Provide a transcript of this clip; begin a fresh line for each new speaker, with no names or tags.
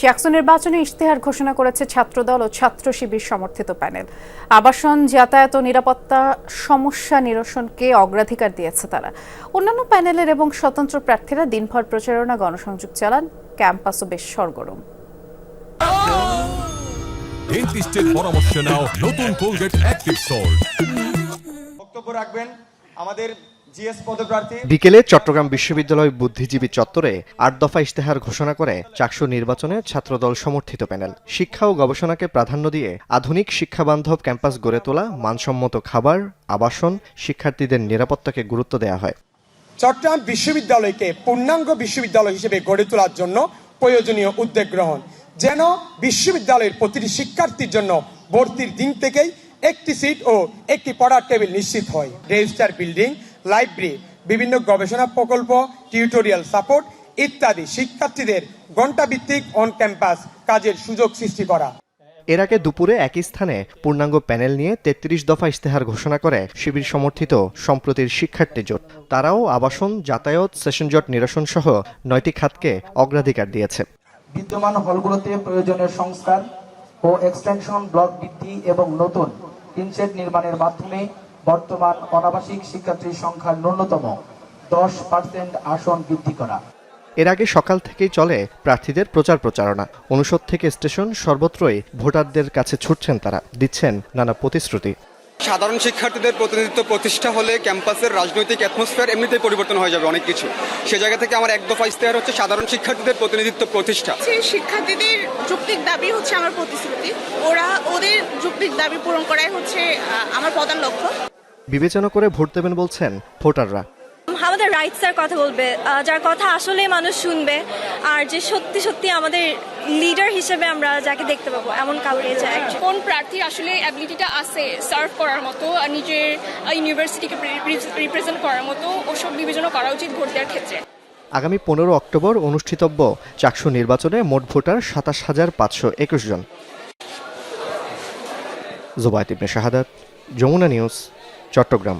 চাকসু নির্বাচনে ইশতেহার ঘোষণা করেছে ছাত্রদল ও ছাত্র শিবির সমর্থিত প্যানেল। আবাসন যাতায়াত ও নিরাপত্তা সমস্যা নিরসনকে অগ্রাধিকার দিয়েছে তারা। অন্যান্য প্যানেলের এবং স্বতন্ত্র প্রার্থীরা দিনভর প্রচারণা গণসংযোগ চালান ক্যাম্পাসও বেশ সরগরম।
ডেন্টিস্টের পরামর্শ নাও নতুন কোলগেট অ্যাক্টিভ সল্ট।
বক্তব্য রাখবেন আমাদের
বিকেলে চট্টগ্রাম বিশ্ববিদ্যালয় বুদ্ধিজীবী চত্বরে আট দফা ইশতেহার ঘোষণা করে চাকসু নির্বাচনে ছাত্রদল সমর্থিত প্যানেল। শিক্ষা ও গবেষণাকে প্রাধান্য দিয়ে আধুনিক শিক্ষাবান্ধব ক্যাম্পাস গড়ে তোলা মানসম্মত খাবার আবাসন শিক্ষার্থীদের নিরাপত্তাকে গুরুত্ব দেওয়া হয়।
চট্টগ্রাম বিশ্ববিদ্যালয়কে পূর্ণাঙ্গ বিশ্ববিদ্যালয় হিসেবে গড়ে তোলার জন্য প্রয়োজনীয় উদ্যোগ গ্রহণ। যেন বিশ্ববিদ্যালয়ের প্রতিটি শিক্ষার্থীর জন্য ভর্তির দিন থেকেই একটি সিট ও একটি পড়ার টেবিল নিশ্চিত হয়। রেজিস্টার বিল্ডিং লাইব্রেরি বিভিন্ন গবেষণা প্রকল্প টিউটোরিয়াল সাপোর্ট ইত্যাদি শিক্ষার্থীদের ঘণ্টাভিত্তিক অন ক্যাম্পাস কাজের সুযোগ সৃষ্টি করা।
এর আগে দুপুরে একই স্থানে পূর্ণাঙ্গ প্যানেল নিয়ে তেত্রিশ দফা ইশতেহার ঘোষণা করে শিবির সমর্থিত সম্প্রতির শিক্ষার্থী জোট। তারাও আবাসন যাতায়াত সেশন জট নিরসন সহ নয়টি খাতকে অগ্রাধিকার দিয়েছে।
বিদ্যমান হলগুলোতে প্রয়োজনীয় সংস্কার ও এক্সটেনশন ব্লক বৃদ্ধি এবং নতুন টিনশেড নির্মাণের মাধ্যমে বর্তমান অনাবাসিক শিক্ষার্থীর সংখ্যা ন্যূনতম দশ পার্সেন্ট আসন বৃদ্ধি করা।
এর আগে সকাল থেকেই চলে প্রার্থীদের প্রচার প্রচারণা। অনুষদ থেকে স্টেশন সর্বত্রই ভোটারদের কাছে ছুটছেন তারা দিচ্ছেন নানা প্রতিশ্রুতি।
সাধারণ শিক্ষার্থীদের প্রতিনিধিত্ব প্রতিষ্ঠা হলে ক্যাম্পাসের রাজনৈতিক অ্যাটমসফিয়ার এমনিতেই পরিবর্তন হয়ে যাবে অনেক কিছু। সে জায়গা থেকে আমার এক দফা ইস্তেহার হচ্ছে সাধারণ শিক্ষার্থীদের প্রতিনিধিত্ব প্রতিষ্ঠা।
শিক্ষার্থীদের যৌক্তিক দাবি হচ্ছে আমার প্রতিশ্রুতি। ওরা ওদের যৌক্তিক দাবি পূরণ করাই হচ্ছে আমার প্রধান লক্ষ্য।
বিবেচনা করে ভোট দেবেন বলছেন ভোটাররা।
আমাদের রাইটসের কথা বলবে যার কথা আসলে মানুষ শুনবে আর যে সত্যি সত্যি আমাদের লিডার হিসেবে আমরা যাকে দেখতে পাবো এমন কাউকে চাই।
কোন প্রার্থীর আসলে অ্যাবিলিটিটা আছে সার্ভ করার মতো আর নিজের ইউনিভার্সিটিকে রিপ্রেজেন্ট করার মতো ওসব বিবেচনা করা উচিত ভোট দেওয়ার ক্ষেত্রে।
আগামী পনেরো অক্টোবর অনুষ্ঠিতব্য চাকসু নির্বাচনে মোট ভোটার সাতাশ হাজার পাঁচশো একুশ জন। জোবায়ত ইবনে শাহাদাত যমুনা নিউজ চট্টগ্রাম।